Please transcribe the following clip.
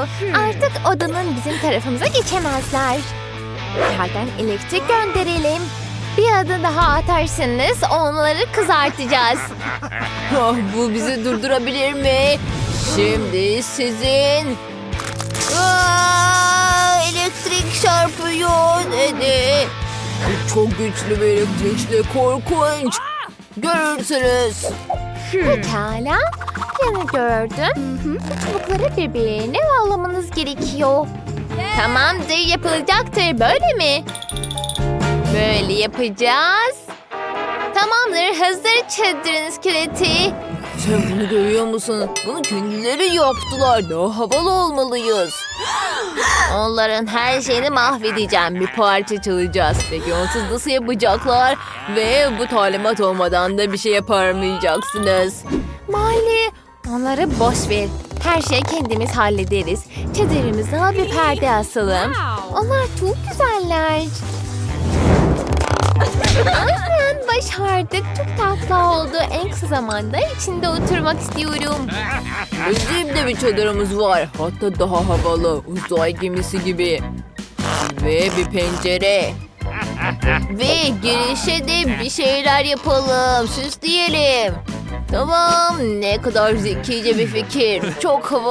oldu. Artık odanın bizim tarafımıza geçemezler. Yerden elektrik gönderelim. Bir adım daha atarsanız onları kızartacağız. Ah, bu bizi durdurabilir mi? Şimdi sizin... Aa, elektrik çarpıyor dedi. Çok güçlü bir elektrikle korkunç. Görürsünüz. Pekala. Yanı gördüm. Bu çubukları birbirine bağlamanız gerekiyor. Tamamdır yapılacaktır böyle mi? Böyle yapacağız. Tamamdır hazır çadırın iskeleti. Sen bunu görüyor musun? Bunu kendileri yaptılar. Daha havalı olmalıyız. Onların her şeyini mahvedeceğim. Bir parça çalacağız. Peki onsuz nasıl yapacaklar? Ve bu talimat olmadan da bir şey yaparmayacaksınız. Mali onları boş ver. Her şeyi kendimiz hallederiz. Çadırımıza bir perde asalım. Onlar çok güzeller. Aynen başardık. Çok tatlı oldu. En kısa zamanda içinde oturmak istiyorum. Bizim de bir çadırımız var. Hatta daha havalı. Uzay gemisi gibi. Ve bir pencere. Ve girişe de bir şeyler yapalım. Süsleyelim. Tamam. Ne kadar zekice bir fikir. Çok havalı.